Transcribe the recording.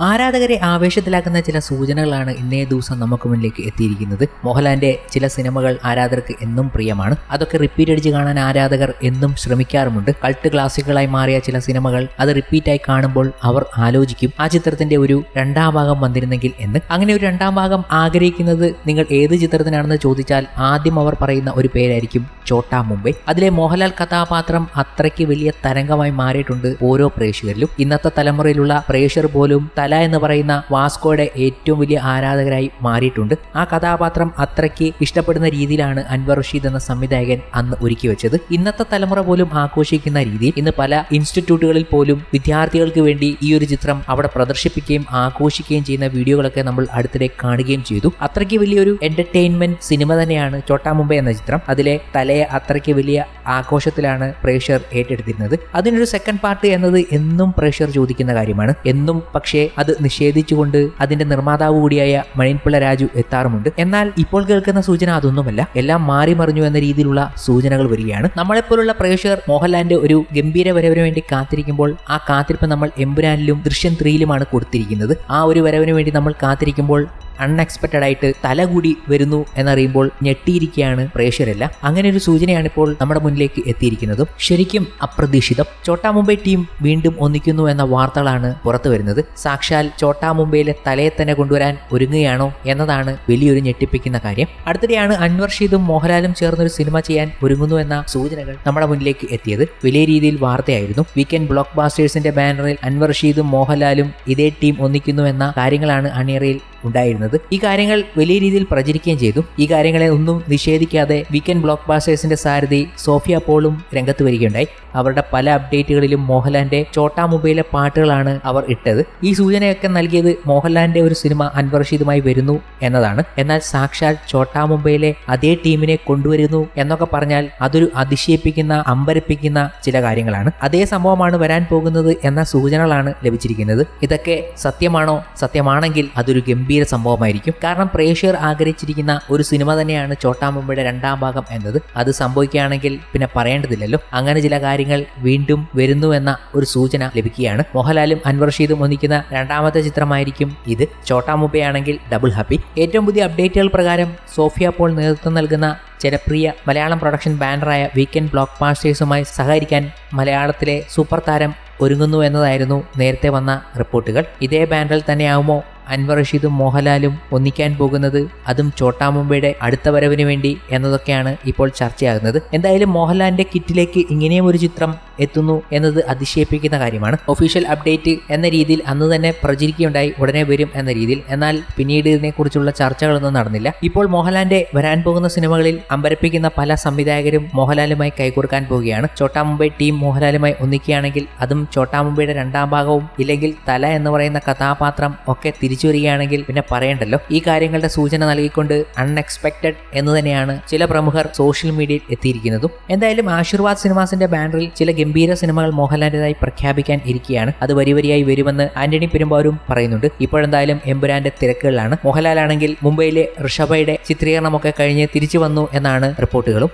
ആരാധകരെ ആവേശത്തിലാക്കുന്ന ചില സൂചനകളാണ് ഇന്നേ ദിവസം നമുക്ക് മുന്നിലേക്ക് എത്തിയിരിക്കുന്നത്. മോഹൻലാലിന്റെ ചില സിനിമകൾ ആരാധകർക്ക് എന്നും പ്രിയമാണ്. അതൊക്കെ റിപ്പീറ്റ് അടിച്ച് കാണാൻ ആരാധകർ എന്നും ശ്രമിക്കാറുമുണ്ട്. കൾട്ട് ക്ലാസിക്കുകളായി മാറിയ ചില സിനിമകൾ അത് റിപ്പീറ്റായി കാണുമ്പോൾ അവർ ആലോചിക്കും. ആ ചിത്രത്തിന്റെ ഒരു രണ്ടാം ഭാഗം വന്നിരുന്നെങ്കിൽ എന്ന്. അങ്ങനെ ഒരു രണ്ടാം ഭാഗം ആഗ്രഹിക്കുന്നത് നിങ്ങൾ ഏത് ചിത്രത്തിനാണെന്ന് ചോദിച്ചാൽ ആദ്യം അവർ പറയുന്ന ഒരു പേരായിരിക്കും ചോട്ടാ മുംബൈ. അതിലെ മോഹൻലാൽ കഥാപാത്രം അത്രയ്ക്ക് വലിയ തരംഗമായി മാറിയിട്ടുണ്ട് ഓരോ പ്രേക്ഷകരിലും. ഇന്നത്തെ തലമുറയിലുള്ള പ്രേക്ഷർ പോലും തല എന്ന് പറയുന്ന വാസ്കോയുടെ ഏറ്റവും വലിയ ആരാധകരായി മാറിയിട്ടുണ്ട്. ആ കഥാപാത്രം അത്രയ്ക്ക് ഇഷ്ടപ്പെടുന്ന രീതിയിലാണ് അൻവർ റഷീദ് എന്ന സംവിധായകൻ അന്ന് ഒരുക്കി വെച്ചത്. ഇന്നത്തെ തലമുറ പോലും ആഘോഷിക്കുന്ന രീതിയിൽ ഇന്ന് പല ഇൻസ്റ്റിറ്റ്യൂട്ടുകളിൽ പോലും വിദ്യാർത്ഥികൾക്ക് വേണ്ടി ഈ ഒരു ചിത്രം അവിടെ പ്രദർശിപ്പിക്കുകയും ആഘോഷിക്കുകയും ചെയ്യുന്ന വീഡിയോകളൊക്കെ നമ്മൾ അടുത്തിടെ കാണുകയും ചെയ്തു. അത്രയ്ക്ക് വലിയൊരു എന്റർടൈൻമെന്റ് സിനിമ തന്നെയാണ് ചോട്ടാ മുംബൈ എന്ന ചിത്രം. അതിലെ തലയെ അത്രയ്ക്ക് വലിയ ആഘോഷത്തിലാണ് പ്രേക്ഷകർ ഏറ്റെടുത്തിരുന്നത്. അതിനൊരു സെക്കൻഡ് പാർട്ട് എന്നത് എന്നും പ്രേക്ഷകർ ചോദിക്കുന്ന കാര്യമാണ്. എന്നും പക്ഷേ അത് നിഷേധിച്ചുകൊണ്ട് അതിന്റെ നിർമ്മാതാവ് കൂടിയായ മണിൻപിള്ള രാജു എത്താറുമുണ്ട്. എന്നാൽ ഇപ്പോൾ കേൾക്കുന്ന സൂചന അതൊന്നുമല്ല. എല്ലാം മാറി മറിഞ്ഞു എന്ന രീതിയിലുള്ള സൂചനകൾ വരികയാണ്. നമ്മളെപ്പോലുള്ള പ്രേക്ഷകർ മോഹൻലാലിന്റെ ഒരു ഗംഭീര വരവിന് വേണ്ടി കാത്തിരിക്കുമ്പോൾ ആ കാത്തിരിപ്പ് നമ്മൾ എമ്പുരാനിലും ദൃശ്യം ത്രീയിലുമാണ് കൊടുത്തിരിക്കുന്നത്. ആ ഒരു വരവിന് വേണ്ടി നമ്മൾ കാത്തിരിക്കുമ്പോൾ അൺഎക്സ്പെക്റ്റഡ് ആയിട്ട് തല കൂടി വരുന്നു എന്നറിയുമ്പോൾ ഞെട്ടിയിരിക്കുകയാണ് പ്രേക്ഷകരെല്ലാം. അങ്ങനെ ഒരു സൂചനയാണ് ഇപ്പോൾ നമ്മുടെ മുന്നിലേക്ക് എത്തിയിരിക്കുന്നതും. ശരിക്കും അപ്രതീക്ഷിതം. ചോട്ടാ മുംബൈ ടീം വീണ്ടും ഒന്നിക്കുന്നു എന്ന വാർത്തകളാണ് പുറത്തു വരുന്നത്. സാക്ഷാൽ ചോട്ടാ മുംബൈയിലെ തലയെ തന്നെ കൊണ്ടുവരാൻ ഒരുങ്ങുകയാണോ എന്നതാണ് വലിയൊരു ഞെട്ടിപ്പിക്കുന്ന കാര്യം. അടുത്തിടെയാണ് അൻവർ ഷീദും മോഹൻലാലും ചേർന്നൊരു സിനിമ ചെയ്യാൻ ഒരുങ്ങുന്നു എന്ന സൂചനകൾ നമ്മുടെ മുന്നിലേക്ക് എത്തിയത്. വലിയ രീതിയിൽ വാർത്തയായിരുന്നു. വീക്കെൻഡ് ബ്ലോക്ക് ബാസ്റ്റേഴ്സിന്റെ ബാനറിൽ അൻവർ ഷീദും മോഹൻലാലും ഇതേ ടീം ഒന്നിക്കുന്നു എന്ന കാര്യങ്ങളാണ് അണിയറയിൽ ഉണ്ടായിരുന്നത്. ഈ കാര്യങ്ങൾ വലിയ രീതിയിൽ പ്രചരിക്കുകയും ചെയ്തു. ഈ കാര്യങ്ങളെ ഒന്നും നിഷേധിക്കാതെ വീക്കെൻഡ് ബ്ലോക്ക് ബാസ്റ്റേഴ്സിന്റെ സാരഥി സോഫിയ പോളും രംഗത്ത് വരികയുണ്ടായി. അവരുടെ പല അപ്ഡേറ്റുകളിലും മോഹൻലാലിന്റെ ചോട്ടാ മുംബൈയിലെ പാട്ടുകളാണ് അവർ ഇട്ടത്. ഈ സൂചനയൊക്കെ നൽകിയത് മോഹൻലാലിന്റെ ഒരു സിനിമ അൻവർ റഷീദുമായി വരുന്നു എന്നതാണ്. എന്നാൽ സാക്ഷാൽ ചോട്ടാ മുംബൈയിലെ അതേ ടീമിനെ കൊണ്ടുവരുന്നു എന്നൊക്കെ പറഞ്ഞാൽ അതൊരു അതിശയിപ്പിക്കുന്ന അമ്പരപ്പിക്കുന്ന ചില കാര്യങ്ങളാണ്. അതേ സംഭവമാണ് വരാൻ പോകുന്നത് എന്ന സൂചനകളാണ് ലഭിച്ചിരിക്കുന്നത്. ഇതൊക്കെ സത്യമാണോ? സത്യമാണെങ്കിൽ അതൊരു ഗംഭീര സംഭവമായിരിക്കും. കാരണം പ്രേക്ഷകർ ആഗ്രഹിച്ചിരിക്കുന്ന ഒരു സിനിമ തന്നെയാണ് ചോട്ടാ മുംബൈയുടെ രണ്ടാം ഭാഗം എന്നത്. അത് സംഭവിക്കുകയാണെങ്കിൽ പിന്നെ പറയേണ്ടതില്ലല്ലോ. അങ്ങനെ ചില കാര്യങ്ങൾ വീണ്ടും വരുന്നു എന്ന ഒരു സൂചന ലഭിക്കുകയാണ്. മോഹൻലാലും അൻവർ റഷീദും ഒന്നിക്കുന്ന രണ്ടാമത്തെ ചിത്രമായിരിക്കും ഇത്. ചോട്ടാ മുംബൈ ആണെങ്കിൽ ഡബിൾ ഹാപ്പി. ഏറ്റവും പുതിയ അപ്ഡേറ്റുകൾ പ്രകാരം സോഫിയ പോൾ നേതൃത്വം നൽകുന്ന ജനപ്രിയ മലയാളം പ്രൊഡക്ഷൻ ബാനറായ വീക്കെൻഡ് ബ്ലോക്ക് മാസ്റ്റേഴ്സുമായി സഹകരിക്കാൻ മലയാളത്തിലെ സൂപ്പർ താരം ഒരുങ്ങുന്നു എന്നതായിരുന്നു നേരത്തെ വന്ന റിപ്പോർട്ടുകൾ. ഇതേ ബാനറിൽ തന്നെയാവുമോ അൻവർ റഷീദും മോഹൻലാലും ഒന്നിക്കാൻ പോകുന്നത് അതും ചോട്ടാ മുംബൈയുടെ അടുത്ത വരവിന് വേണ്ടി എന്നതൊക്കെയാണ് ഇപ്പോൾ ചർച്ചയാകുന്നത്. എന്തായാലും മോഹൻലാലിന്റെ കിറ്റിലേക്ക് ഇങ്ങനെയും ഒരു ചിത്രം എത്തുന്നു എന്നത് അതിശയിപ്പിക്കുന്ന കാര്യമാണ്. ഒഫീഷ്യൽ അപ്ഡേറ്റ് എന്ന രീതിയിൽ അന്ന് തന്നെ പ്രചരിക്കുകയുണ്ടായി ഉടനെ വരും എന്ന രീതിയിൽ. എന്നാൽ പിന്നീട് ഇതിനെക്കുറിച്ചുള്ള ചർച്ചകളൊന്നും നടന്നില്ല. ഇപ്പോൾ മോഹൻലാലിന്റെ വരാൻ പോകുന്ന സിനിമകളിൽ അമ്പരപ്പിക്കുന്ന പല സംവിധായകരും മോഹൻലാലുമായി കൈകോർക്കാൻ പോവുകയാണ്. ചോട്ടാ മുംബൈ ടീം മോഹൻലാലുമായി ഒന്നിക്കുകയാണെങ്കിൽ അതും ചോട്ടാ മുംബൈയുടെ രണ്ടാം ഭാഗവും ഇല്ലെങ്കിൽ തല എന്ന് പറയുന്ന കഥാപാത്രം ഒക്കെ തിരിച്ചു വരികയാണെങ്കിൽ പിന്നെ പറയണ്ടല്ലോ. ഈ കാര്യങ്ങളുടെ സൂചന നൽകിക്കൊണ്ട് അൺഎക്സ്പെക്റ്റഡ് എന്ന് തന്നെയാണ് ചില പ്രമുഖർ സോഷ്യൽ മീഡിയയിൽ എത്തിയിരിക്കുന്നതും. എന്തായാലും ആശീർവാദ് സിനിമാസിന്റെ ബാനറിൽ ചില ഗംഭീര സിനിമകൾ മോഹൻലാലിനായി പ്രഖ്യാപിക്കാൻ ഇരിക്കുകയാണ്. അത് വരി വരിയായി വരുമെന്ന് ആന്റണി പെരുമ്പാവൂരും പറയുന്നുണ്ട്. ഇപ്പോഴെന്തായാലും എമ്പുരാന്റെ തിരക്കുകളിലാണ്. മോഹൻലാലാണെങ്കിൽ മുംബൈയിലെ ഋഷഭയുടെ ചിത്രീകരണമൊക്കെ കഴിഞ്ഞ് തിരിച്ചു വന്നു എന്നാണ് റിപ്പോർട്ടുകളും.